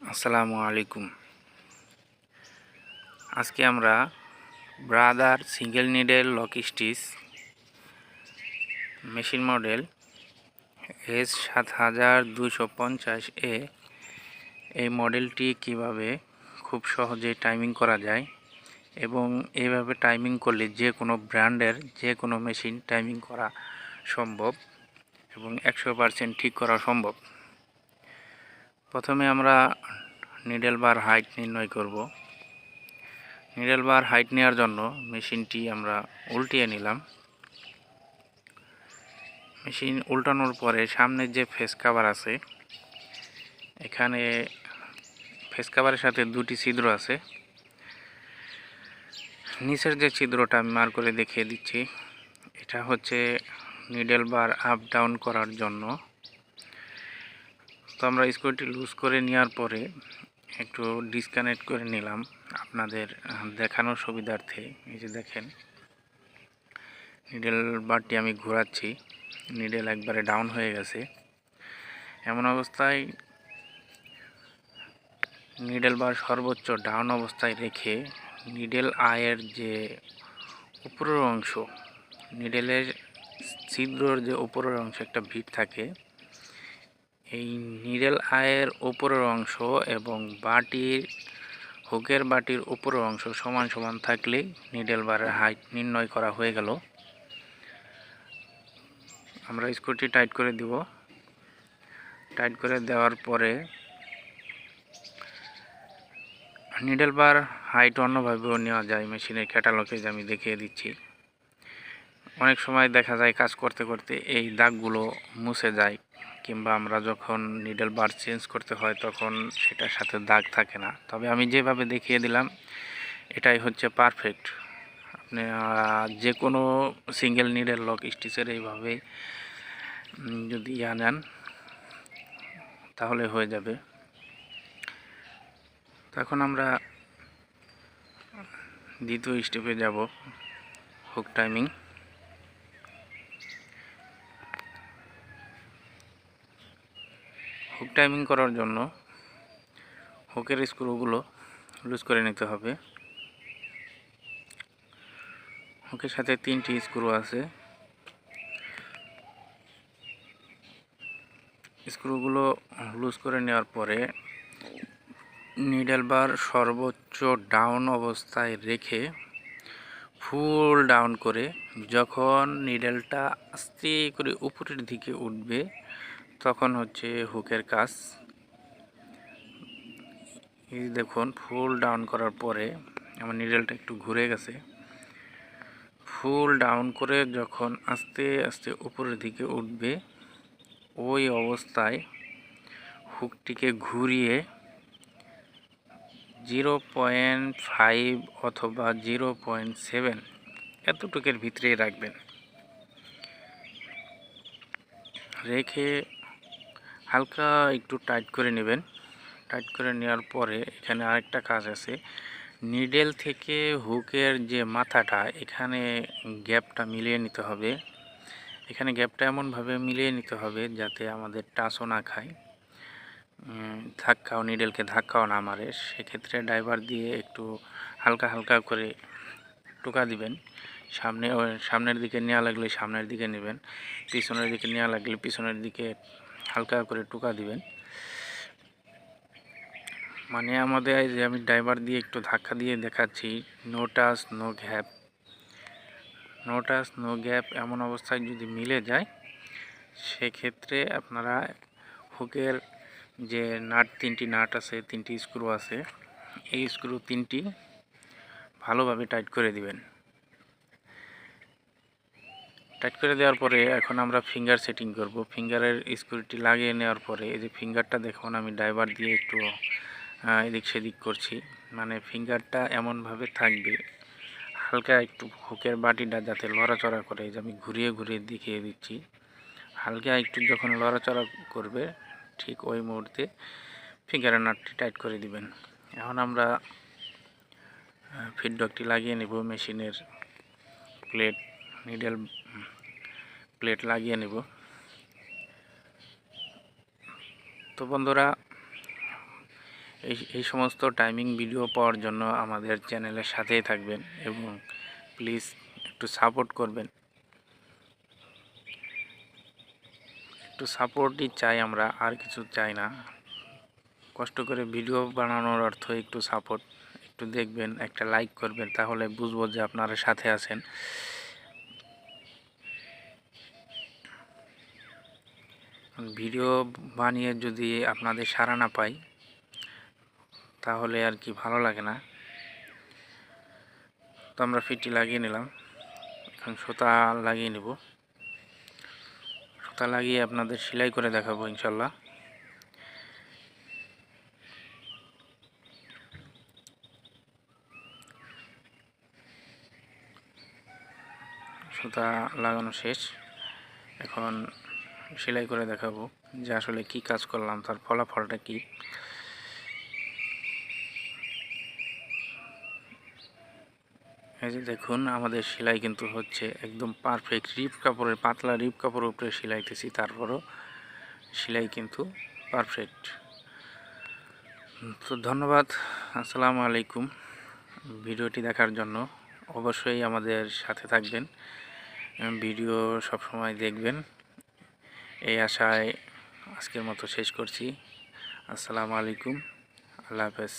আসসালামু আলাইকুম। আজকে আমরা Brother single needle lock stitch machine model S সাত হাজার দুশো পঞ্চাশ এ এই মডেলটি কীভাবে খুব সহজে টাইমিং করা যায় এবং এইভাবে টাইমিং করলে যে কোনো ব্র্যান্ডের যে কোনো মেশিন টাইমিং করা সম্ভব এবং একশো পারসেন্ট ঠিক করা সম্ভব। প্রথমে আমরা নিডেল বার হাইট নির্ণয় করব। নিডেল বার হাইট নেওয়ার জন্য মেশিনটি আমরা উল্টিয়ে নিলাম। মেশিন উল্টানোর পরে সামনে যে ফেস কাভার আছে, এখানে ফেস কাভারের সাথে দুটি ছিদ্র আছে। নিচের যে ছিদ্রটা আমি মার করে দেখিয়ে দিচ্ছি, এটা হচ্ছে নিডেল বার আপ ডাউন করার জন্য। তো আমরা স্ক্রুটি লুজ করে নেওয়ার পরে একটু ডিসকানেক্ট করে নিলাম আপনাদের দেখানোর সুবিধার্থে। এই যে দেখেন নিডেল বারটি আমি ঘোরাচ্ছি নিডেল একবারে ডাউন হয়ে গেছে। এমন অবস্থায় নিডেল বার সর্বোচ্চ ডাউন অবস্থায় রেখে নিডেল আয়ের যে উপরের অংশ নিডেলের ছিদ্রর যে উপরের অংশ একটা ভিট থাকে এই নিডেল আয়ের উপরের অংশ এবং বাটির হুকের বাটির উপরের অংশ সমান সমান থাকলেই নিডেল বারের হাইট নির্ণয় করা হয়ে গেল। আমরা স্ক্রুটি টাইট করে দিব। টাইট করে দেওয়ার পরে নিডেল বার হাইট অন্যভাবেও নেওয়া যায় মেশিনের ক্যাটালগে আমি দেখিয়ে দিচ্ছি। অনেক সময় দেখা যায় কাজ করতে করতে এই দাগগুলো মুছে যায়। কিংবা আমরা যখন নিডেল বার চেঞ্জ করতে হয় তখন সেটার সাথে দাগ থাকে না। তবে আমি যেভাবে দেখিয়ে দিলাম, এটাই হচ্ছে পারফেক্ট আপনি যে কোনো সিঙ্গেল নিডেল লক স্টিচের এইভাবে যদি ইয়া নেন, তাহলে হয়ে যাবে। তখন আমরা দ্বিতীয় স্টেপে যাব হুক টাইমিং হুক টাইমিং করার জন্য হুকের স্ক্রুগুলো লুজ করে নিতে হবে। হুকের সাথে তিনটি স্ক্রু আছে। স্ক্রুগুলো লুজ করে নেওয়ার পরে নিডেল বার সর্বোচ্চ ডাউন অবস্থায় রেখে ফুল ডাউন করে যখন নিডেলটা আস্তে করে উপরের দিকে উঠবে তখন হচ্ছে হুকের কাজ। এই দেখুন, ফুল ডাউন করার পরে আমার নিডেলটা একটু ঘুরে গেছে। ফুল ডাউন করে যখন আস্তে আস্তে উপরের দিকে উঠবে, ওই অবস্থায় হুকটিকে ঘুরিয়ে জিরো পয়েন্ট ফাইভ অথবা জিরো পয়েন্ট সেভেন এতটুকের ভিতরেই রাখবেন। রেখে হালকা একটু টাইট করে নেবেন। টাইট করে নেওয়ার পরে এখানে আরেকটা কাজ আছে। নিডেল থেকে হুকের যে মাথাটা, এখানে গ্যাপটা মিলিয়ে নিতে হবে। এখানে গ্যাপটা এমনভাবে মিলিয়ে নিতে হবে যাতে আমাদের টাচও না খায়। ধাক্কাও, নিডেলকে ধাক্কাও না মারে। সেক্ষেত্রে ড্রাইভার দিয়ে একটু হালকা হালকা করে টোকা দিবেন। সামনে, সামনের দিকে নেওয়া লাগলে সামনের দিকে নেবেন। পিছনের দিকে নেওয়া লাগলে পিছনের দিকে হালকা করে টোকা দিবেন। মানে আমাদের যে আমি ড্রাইভার দিয়ে একটু ধাক্কা দিয়ে দেখাচ্ছি no touch no gap no touch no gap এমন অবস্থায় যদি মিলে যায়, সেক্ষেত্রে আপনারা হুকের যে নাট, তিনটি নাট আছে, তিনটি স্ক্রু আছে, এই স্ক্রু তিনটি ভালোভাবে টাইট করে দিবেন। টাইট করে দেওয়ার পরে এখন আমরা ফিঙ্গার সেটিং করব। ফিঙ্গারের স্ক্রুটি লাগিয়ে নেওয়ার পরে এই যে ফিঙ্গারটা দেখুন, আমি ড্রাইভার দিয়ে একটু এদিক সেদিক করছি। মানে ফিঙ্গারটা এমনভাবে থাকবে, হালকা একটু হুকের বাটিটা যাতে লড়াচড়া করে। যে আমি ঘুরিয়ে ঘুরিয়ে দেখিয়ে দিচ্ছি। হালকা একটু যখন লড়াচড়া করবে, ঠিক ওই মুহূর্তে ফিঙ্গারের নাটটি টাইট করে দিবেন। এখন আমরা ফিডডকটি লাগিয়ে নেব মেশিনের প্লেট নিডেল প্লেট লাগিয়ে নেব। তো বন্ধুরা, এই এই সমস্ত টাইমিং ভিডিও পাওয়ার জন্য আমাদের চ্যানেলের সাথেই থাকবেন এবং প্লিজ একটু সাপোর্ট করবেন। একটু সাপোর্টই চাই আমরা, আর কিছু চাই না। কষ্ট করে ভিডিও বানানোর অর্থ একটু সাপোর্ট একটু দেখবেন, একটা লাইক করবেন, তাহলে বুঝব যে আপনারা সাথে আছেন। ভিডিও বানিয়ে যদি আপনাদের সারা না পাই, তাহলে আর কি ভালো লাগে না। তো আমরা ফিটটি লাগিয়ে নিলাম। এখন সুতা লাগিয়ে নেব। সুতা লাগিয়ে আপনাদের সেলাই করে দেখাবো ইনশাল্লাহ। সুতা লাগানো শেষ। এখন সেলাই করে দেখাবো যে আসলে কি কাজ করলাম, তার ফলাফলটা কি। এই যে দেখুন, আমাদের সেলাই কিন্তু হচ্ছে একদম পারফেক্ট রিপ কাপড়ের, পাতলা রিপ কাপড়ের উপরে সেলাইতেছি, তারপরও সেলাই কিন্তু পারফেক্ট তো ধন্যবাদ, আসসালামু আলাইকুম। ভিডিওটি দেখার জন্য অবশ্যই আমাদের সাথে থাকবেন। ভিডিও সবসময় দেখবেন। এই আশায় আজকের মতো শেষ করছি। আসসালামু আলাইকুম। আল্লাহ হাফেজ।